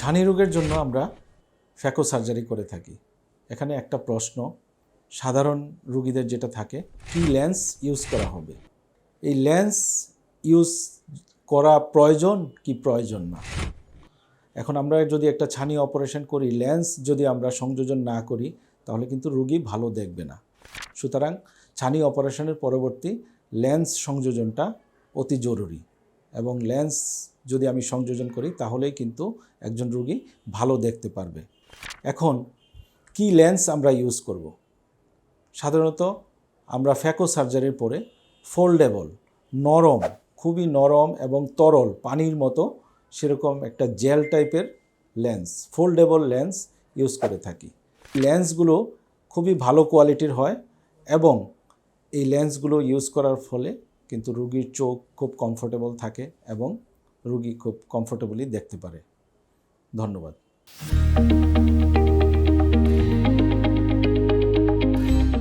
ছানি রোগের জন্য আমরা ফ্যাকো সার্জারি করে থাকি। এখানে একটা প্রশ্ন, সাধারণ রুগীদের যেটা থাকে, কি লেন্স ইউজ করা হবে? এই লেন্স ইউজ করা প্রয়োজন কি প্রয়োজন না? এখন আমরা যদি একটা ছানি অপারেশন করি, লেন্স যদি আমরা সংযোজন না করি, তাহলে কিন্তু রুগী ভালো দেখবে না। সুতরাং ছানি অপারেশনের পরবর্তী লেন্স সংযোজনটা অতি জরুরি এবং লেন্স যদি আমি সংযোজন করি, তাহলেই কিন্তু একজন রুগী ভালো দেখতে পারবে। এখন, কি লেন্স আমরা ইউজ করব? সাধারণত আমরা ফ্যাকো সার্জারির পরে ফোল্ডেবল নরম, খুবই নরম এবং তরল পানির মতো সেরকম একটা জেল টাইপের লেন্স ফোল্ডেবল লেন্স ইউজ করে থাকি। লেন্সগুলো খুবই ভালো কোয়ালিটির হয় এবং এই লেন্সগুলো ইউজ করার ফলে কিন্তু রুগীর চোখ খুব কমফোর্টেবল থাকে এবং রুগী খুব কমফোর্টেবলি দেখতে পারে। ধন্যবাদ।